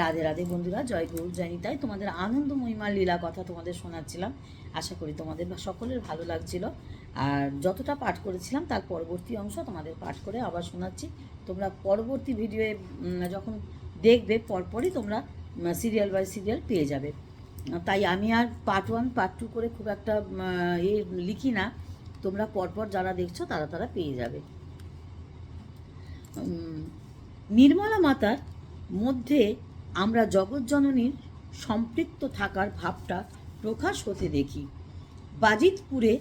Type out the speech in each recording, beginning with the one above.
রাধে রাধে বন্ধুরা, জয় গুরু, জয় নিতাই। তোমাদের আনন্দ মহিমার লীলা কথা তোমাদের শোনাচ্ছিলাম। আশা করি তোমাদের সকলের ভালো লাগছিল। আর যতটা পাঠ করেছিলাম, তার পরবর্তী অংশ তোমাদের পাঠ করে আবার শোনাচ্ছি। তোমরা পরবর্তী ভিডিওয়ে যখন দেখবে, পরপরই তোমরা সিরিয়াল বাই সিরিয়াল পেয়ে যাবে। তাই আমি আর পার্ট ওয়ান পার্ট টু করে খুব একটা এ লিখি না। তোমরা পরপর যারা দেখছ, তারা তারা পেয়ে যাবে। নির্মলা মাতার মধ্যে আমরা জগৎজননীর সম্পৃক্ত থাকার ভাবটা প্রকাশ হতে দেখি। বাজিতপুরে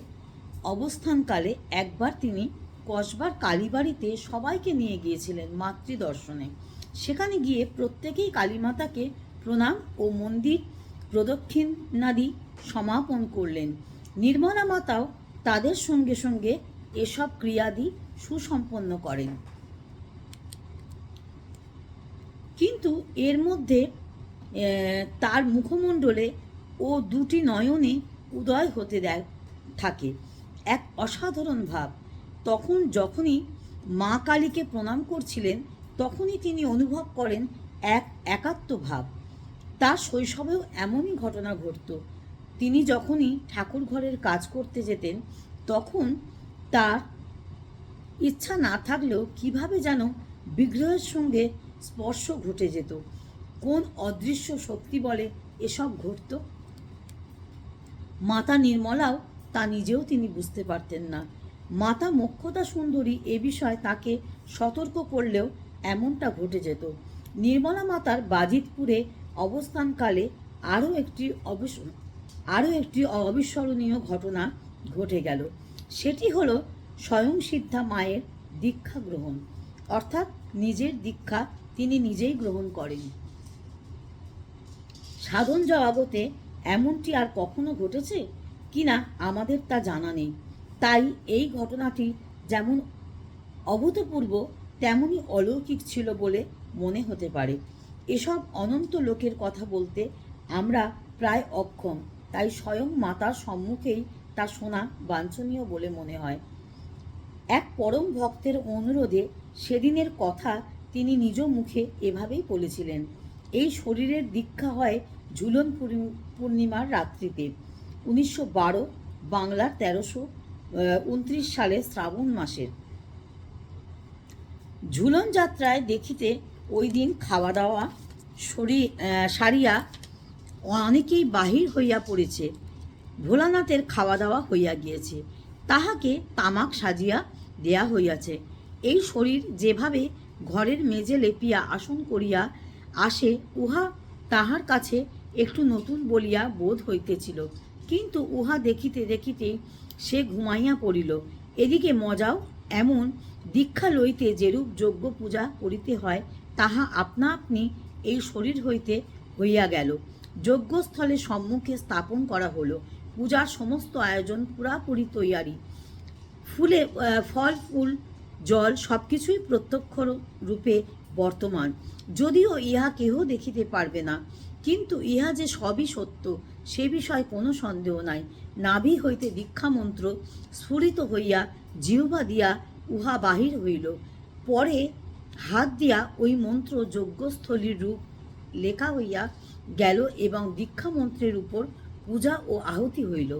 অবস্থানকালে একবার তিনি কসবার কালীবাড়িতে সবাইকে নিয়ে গিয়েছিলেন মাতৃদর্শনে। সেখানে গিয়ে প্রত্যেকেই কালীমাতাকে প্রণাম ও মন্দির প্রদক্ষিণাদি সমাপন করলেন। নির্মলা মাতাও তাদের সঙ্গে সঙ্গে এসব ক্রিয়াদি সুসম্পন্ন করেন। কিন্তু এর মধ্যে তার মুখমণ্ডলে ও দুটি নয়নে উদয় হতে দেয়, থাকে। এক অসাধারণ ভাব। তখন যখনই মা কালীকে প্রণাম করছিলেন, তখনই তিনি অনুভব করেন এক একাত্ম ভাব। তার শৈশবেও এমনই ঘটনা ঘটত। তিনি যখনই ঠাকুর ঘরের কাজ করতে যেতেন, তখন তার ইচ্ছা না থাকলেও কীভাবে যেন বিগ্রহের সঙ্গে স্পর্শ ঘটে যেত। কোন অদৃশ্য শক্তি বলে এসব ঘটত? মাতা নির্মলাও তা নিজেও তিনি বুঝতে পারতেন না। মাতা মোক্ষতা সুন্দরী এ বিষয়ে তাকে সতর্ক করলেও এমনটা ঘটে যেত। নির্মলা মাতার বাজিতপুরে অবস্থানকালে আরও একটি অবিস, আরও একটি অবিস্মরণীয় ঘটনা ঘটে গেল। সেটি হলো স্বয়ং সিদ্ধা মায়ের দীক্ষা গ্রহণ। অর্থাৎ নিজের দীক্ষা তিনি নিজেই গ্রহণ করেন। সাধন জগতে এমনটি আর কখনো ঘটেছে? কিনা আমাদের তা জানা নেই। তাই এই ঘটনাটি যেমন অভূতপূর্ব তেমনই অলৌকিক ছিল বলে মনে হতে পারে। এসব অনন্ত লোকের কথা বলতে আমরা প্রায় অক্ষম, তাই স্বয়ং মাতার সম্মুখেই তা শোনা বাঞ্ছনীয় বলে মনে হয়। এক পরম ভক্তের অনুরোধে সেদিনের কথা তিনি নিজ মুখে এভাবেই বলেছিলেন, এই শরীরের দীক্ষা হয় ঝুলন পূর্ণিমার রাত্রিতে। উনিশশো বারো বাংলার তেরোশো উনত্রিশ সালে শ্রাবণ মাসের। ঝুলন যাত্রায় দেখিতে ওই দিন খাওয়া দাওয়া সরি সারিয়া অনেকেই বাহির হইয়া পড়েছে। ভোলানাথের খাওয়া দাওয়া হইয়া গিয়েছে। তাহাকে তামাক সাজিয়া দেয়া হইয়াছে। এই শরীর যেভাবে ঘরের মেজে লেপিয়া আসন করিয়া আসে, উহা তাহার কাছে একটু নতুন বলিয়া বোধ হইতেছিল। কিন্তু উহা দেখিতে দেখিতে সে ঘুমাইয়া পড়িল। এদিকে মজাও এমন দীক্ষা লইতে যেরূপ যোগ্য পূজা করিতে হয়, তাহা আপনা আপনি এই শরীর হইতে হইয়া গেল। যজ্ঞস্থলে সম্মুখে স্থাপন করা হলো। পূজার সমস্ত আয়োজন পুরাপুরি তৈয়ারি। ফুলে ফল, ফুল জল সব কিছুই প্রত্যক্ষ রূপে বর্তমান। যদিও ইহা কেহ দেখিতে পারবে না, কিন্তু ইহা যে সবই সত্য, সে বিষয়ে কোনো সন্দেহ নাই। নাভি হইতে দীক্ষা মন্ত্র স্ফুরিত হইয়া জিহ্বা দিয়া উহা বাহির হইল। পরে হাত দিয়া ওই মন্ত্র যজ্ঞস্থলীর রূপ লেখা হইয়া গেল এবং দীক্ষা মন্ত্রের উপর পূজা ও আহুতি হইল।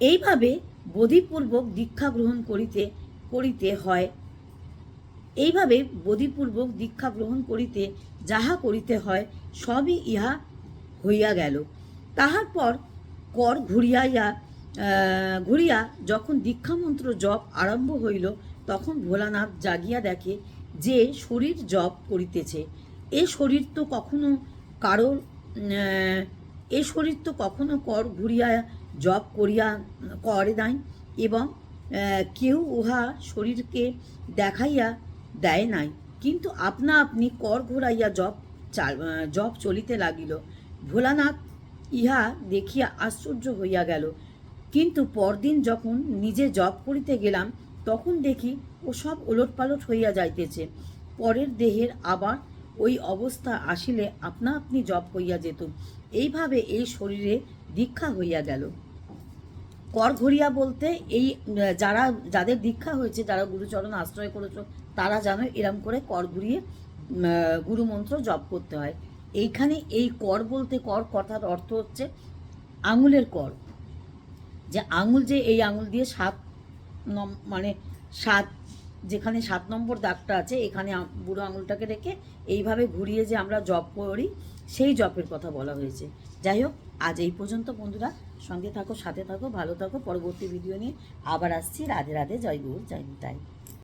এইভাবে বোধিপূর্বক দীক্ষা গ্রহণ করিতে করিতে হয়। এইভাবে বোধিপূর্বক দীক্ষা গ্রহণ করিতে যাহা করিতে হয়, সবই ইহা হইয়া গেল। তাহার পর কর ঘুরিয়াইয়া ঘুরিয়া যখন দীক্ষামন্ত্র জপ আরম্ভ হইল, তখন ভোলানাথ জাগিয়া দেখে যে শরীর জপ করিতেছে। এ শরীর তো কখনো কারোর এ শরীর তো কখনো কর ঘুরিয়া জপ করিয়া করে নাই এবং কেউ উহা শরীরকে দেখাইয়া দেয় নাই। কিন্তু আপনা আপনি কর ঘুরাইয়া জপ জপ চলিতে লাগিল। ভোলানাথ ইহা দেখিয়া আশ্চর্য হইয়া গেল। কিন্তু পরদিন যখন নিজে জপ করিতে গেলাম, তখন দেখি ও সব ওলটপালট হইয়া যাইতেছে। পরের দেহের আবার ওই অবস্থা আসিলে আপনা আপনি জপ হইয়া যেত এইভাবে এই শরীরে দীক্ষা হইয়া গেল। কর ঘড়িয়া বলতে এই যারা, যাদের দীক্ষা হয়েছে, যারা গুরুচরণ আশ্রয় করেছ, তারা জানো এরম করে কর ঘুরিয়ে গুরুমন্ত্র জপ করতে হয়। এইখানে এই কর বলতে, কর কথার অর্থ হচ্ছে আঙুলের কর। যে আঙুল যে, এই আঙুল দিয়ে সাত নম মানে সাত, যেখানে সাত নম্বর দাগটা আছে, এখানে বুড়ো আঙুলটাকে রেখে এইভাবে ঘুরিয়ে যে আমরা জপ করি সেই জপের কথা বলা হয়েছে। যাই হোক, আজ এই পর্যন্ত বন্ধুরা। সঙ্গে থাকো, সাথে থাকো, ভালো থাকো। পরবর্তী ভিডিও নিয়ে আবার আসছি। রাধে রাধে, জয় গুরু, জয়